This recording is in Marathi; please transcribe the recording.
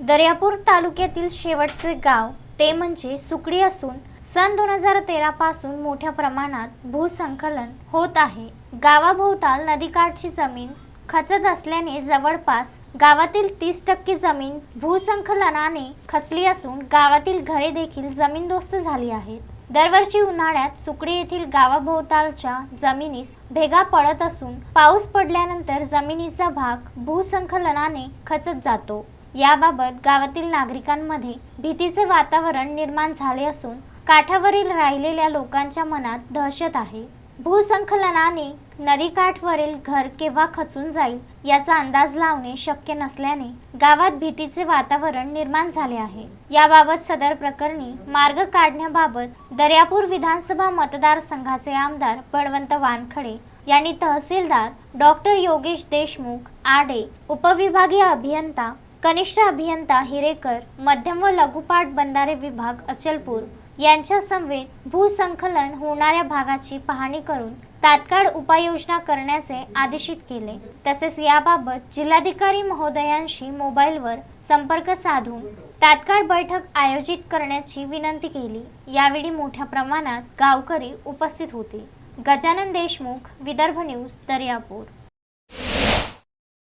दर्यापूर तालुक्यातील शेवटचे गाव ते म्हणजे सुकडी असून सन दोन हजार तेरा पासून मोठ्या प्रमाणात भूसंकलन होत आहे. गावाभोवताल नदीकाठची जमीन खचत असल्याने जवळपास गावातील तीस टक्के जमीन भूसंकलनाने खचली असून गावातील घरे देखील जमीनदोस्त झाली आहेत. दरवर्षी उन्हाळ्यात सुकडी येथील गावाभोवतालच्या जमिनीस भेगा पडत असून पाऊस पडल्यानंतर जमिनीचा भाग भूसंकलनाने खचत जातो. याबाबत गावातील नागरिकांमध्ये भीतीचे वातावरण निर्माण झाले असून काठावरील राहिलेल्या लोकांच्या मनात दहशत आहे. भूसंकलनाने नदीकाठवरील घर केव्हा खचून जाईल याचा अंदाज लावणे शक्य नसल्याने गावात भीतीचे वातावरण निर्माण झाले आहे. याबाबत सदर प्रकरणी मार्ग काढण्याबाबत दर्यापूर विधानसभा मतदारसंघाचे आमदार बळवंत वानखडे यांनी तहसीलदार डॉक्टर योगेश देशमुख आडे उपविभागीय अभियंता कनिष्ठ अभियंता हिरेकर मध्यम व लघुपाट बंधारे विभाग अचलपूर यांच्या समवेत भूसंकलन होणाऱ्या भागाची पाहणी करून तात्काळ उपाययोजना करण्याचे आदेशित केले. तसेच याबाबत जिल्हाधिकारी महोदयांशी मोबाईलवर संपर्क साधून तात्काळ बैठक आयोजित करण्याची विनंती केली. यावेळी मोठ्या प्रमाणात गावकरी उपस्थित होते. गजानन देशमुख विदर्भ न्यूज दर्यापूर.